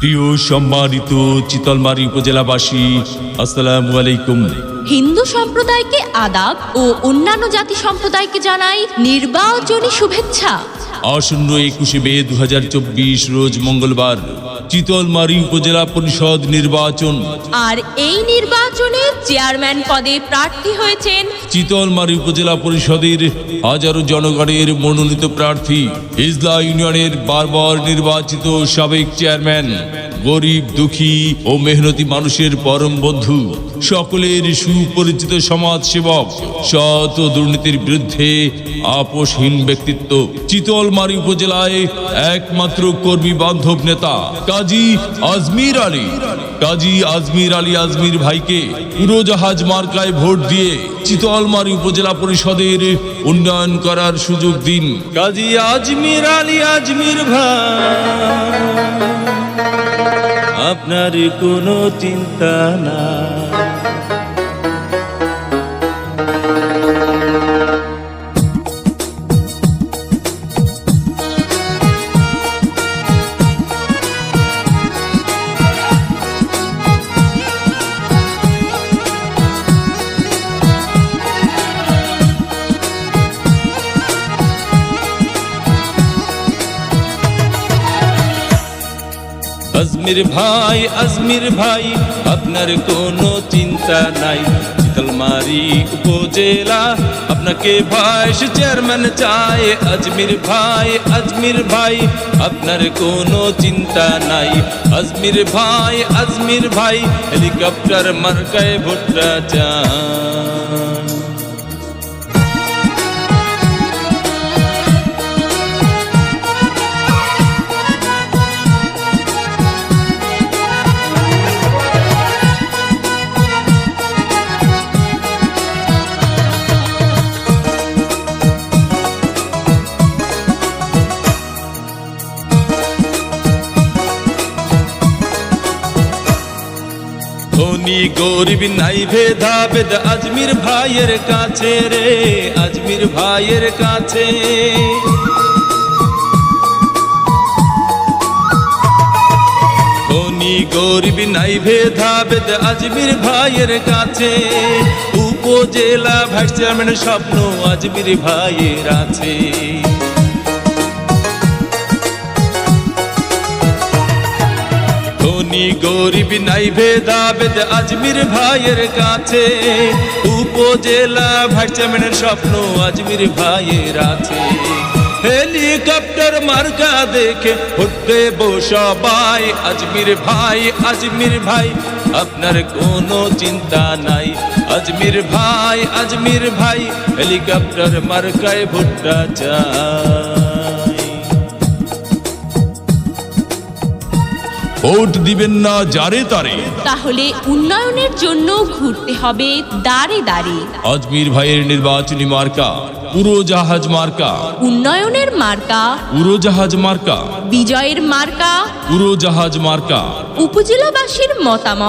প্রিয় সম্মানিত চিতলমারি উপজেলাবাসী আসসালামু আলাইকুম। হিন্দু সম্প্রদায়কে আদাব ও অন্যান্য জাতি সম্প্রদায়কে জানাই নির্বাচনী শুভেচ্ছা। আসন্ন একুশে মে দু হাজার চব্বিশ রোজ মঙ্গলবার চিতলমারি উপজেলা পরিষদ নির্বাচন। আর এই নির্বাচনে চেয়ারম্যান পদে প্রার্থী হয়েছেন চিতলমারি উপজেলা পরিষদের হাজারো জনগণের মনোনীত প্রার্থী। ইজলা ইউনিয়নের বারবার নির্বাচিত সাবেক চেয়ারম্যান। গরিব, দুঃখী ও মেহনতি মানুষের পরম বন্ধু, সকলের সুপরিচিত সমাজ সেবক সৎ ও দুর্নীতির বিরুদ্ধে আপোষহীন ব্যক্তিত্ব। চিতলমারি উপজেলায় একমাত্র কর্মী বান্ধব নেতা, কাজী আজমির আলী। কাজী আজমির আলী আজমির ভাইকে উড়োজাহাজ মার্কায় ভোট দিয়ে চিতলমারি উপজেলা পরিষদের উন্নয়ন করার সুযোগ দিন। কাজী আজমির আলী আজমির ভাই। আপনার কোনো চিন্তা না আজমির ভাই আজমির ভাই, আপনার কোনো চিন্তা নাই। শীতলমারি উপজেলা, আপনাকে ভাইস চেয়ারম্যান চায় আজমির ভাই আজমির ভাই, আপনার কোনো চিন্তা নাই। আজমির ভাই আজমির ভাই, হেলিকপ্টার মার্কায় ভোটটা চান। ধনী গরিব নাই ভেদা ভেদ আজমির ভাইয়ের কাছে রে, আজমির ভাইয়ের কাছে। ধনী গরিব নাই ভেদা ভেদ আজমির ভাইয়ের কাছে। উপজেলা ভাইস চেয়ারম্যানের স্বপ্ন আজমির ভাইয়ের আছে। ধনী গরিব নাই ভেদা ভেদ আজমির ভাইয়ের কাছে। উপজেলা ভাইস চেয়ারম্যানের স্বপ্ন আজমির ভাইয়ের আছে। হেলিকপ্টার মার্কা দেখে উঠতে সবাই। আজমির ভাই আজমির ভাই, আপনার কোনো চিন্তা নাই। আজমির ভাই আজমির ভাই, হেলিকপ্টার মার্কায় ভুট্টা চাই। ভোট দিবেন না যারে তারে। তাহলে উন্নয়নের জন্য ঘুরতে হবে দাঁড়ে দাঁড়ে। আজমির ভাইয়ের নির্বাচনী মার্কা উড়োজাহাজ মার্কা। উন্নয়নের মার্কা উড়োজাহাজ মার্কা। বিজয়ের মার্কা উড়োজাহাজ মার্কা। উপজেলাবাসীর মতামত।